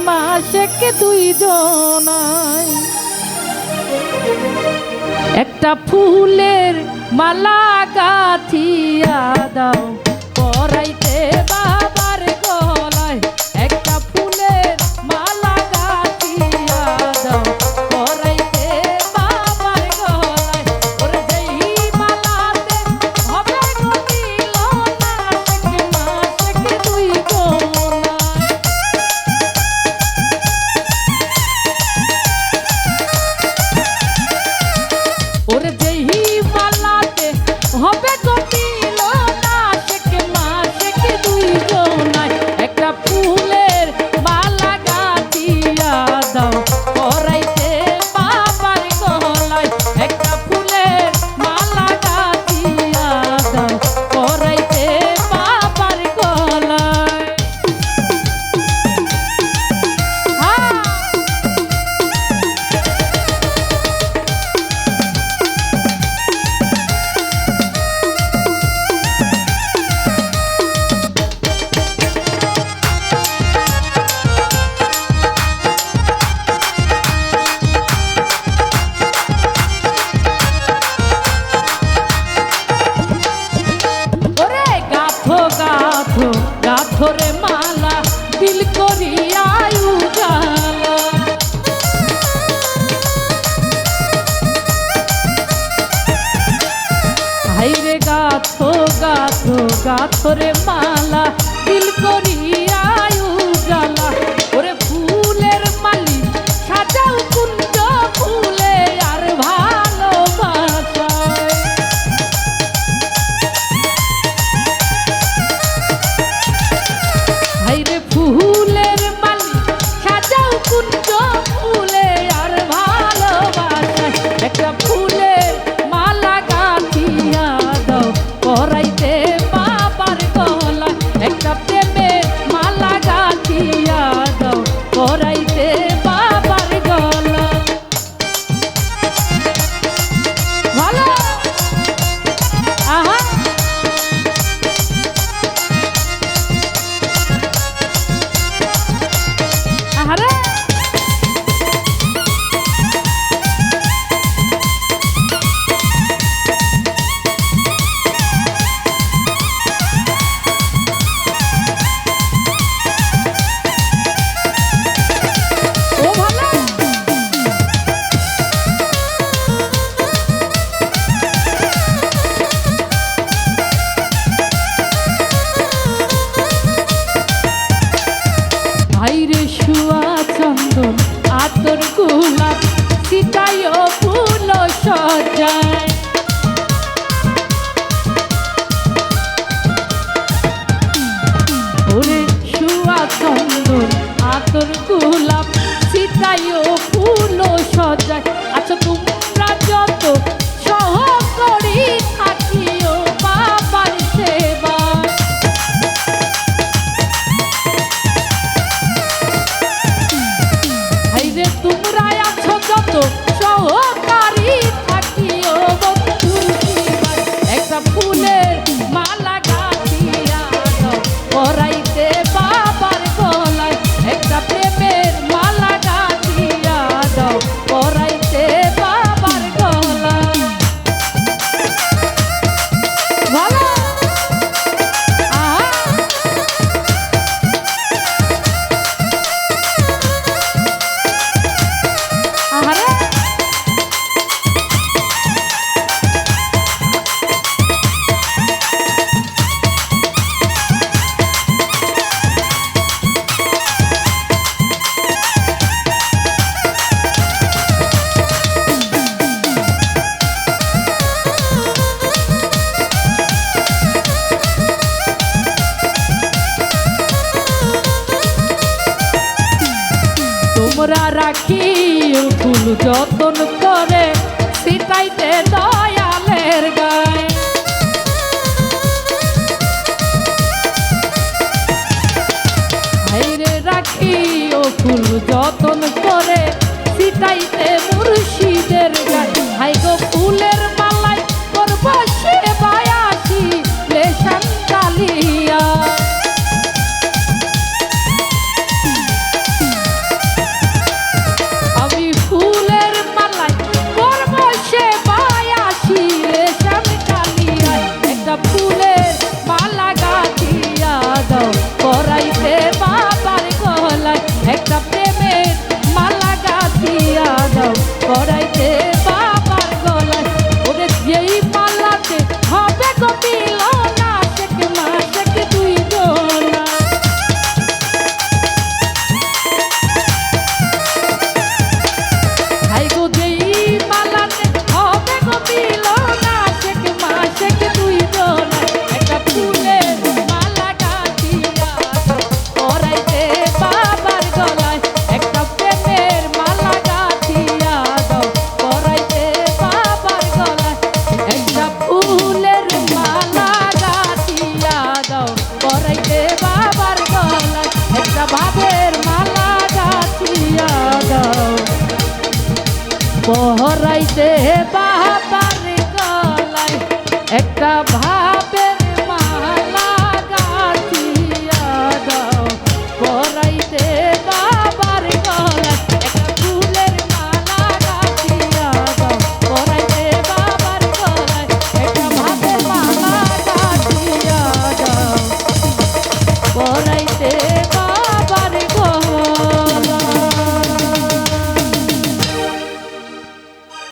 মাসেক দুই জনাই একটা ফুলের মালা গাথিয়া দাও পরাইতে বা ধরে মালা দিল করিয়া উজালা। হাইরে গাথো গাথো গাথো রে মালা Santo. কি ফুল যতন করে সিতাইতে দয়া পরাইতে বাবার গলায় একটা ভাবের মালা গাছিয়া দাও। পহরাইতে বাবার গলায় একটা ভাবে